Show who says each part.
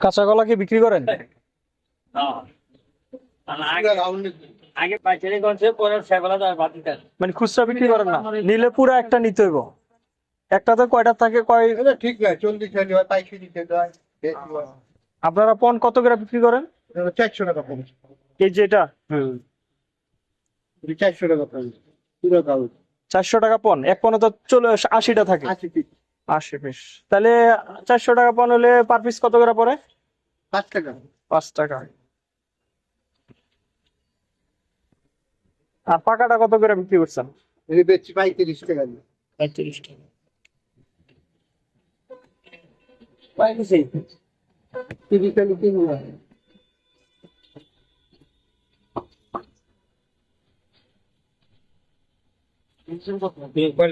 Speaker 1: কাঁচা কলা কি বিক্রি করেন?
Speaker 2: হবে।
Speaker 1: মানে খুচরা বিক্রি করেন না? নিলে পুরো একটা নিতে হইব। একটাতে কয়টা থাকে কয়
Speaker 3: ঠিক না চল্লিশ
Speaker 1: আপনারা পন কত করে বিক্রি করেন?
Speaker 3: চারশো টাকা পড়ছে
Speaker 1: এই যেটা
Speaker 3: হ্যাঁ চারশো টাকা পুরো কাগজ
Speaker 1: চারশো টাকা পন এক পনে তো চলে আশিটা থাকে।
Speaker 3: আশি পিস
Speaker 1: তাহলে চারশো টাকা পন হলে পার পিস কত করে পড়ে?
Speaker 3: পাঁচ টাকা।
Speaker 1: পাঁচ টাকা। আর পাকাটা কত করে বিক্রি করছেন?
Speaker 3: বেচছি পঁয়ত্রিশ টাকা
Speaker 1: পঁয়ত্রিশ টাকা।
Speaker 2: পাইছি।
Speaker 3: তিরিশ টাকা 你先
Speaker 2: 把左边？关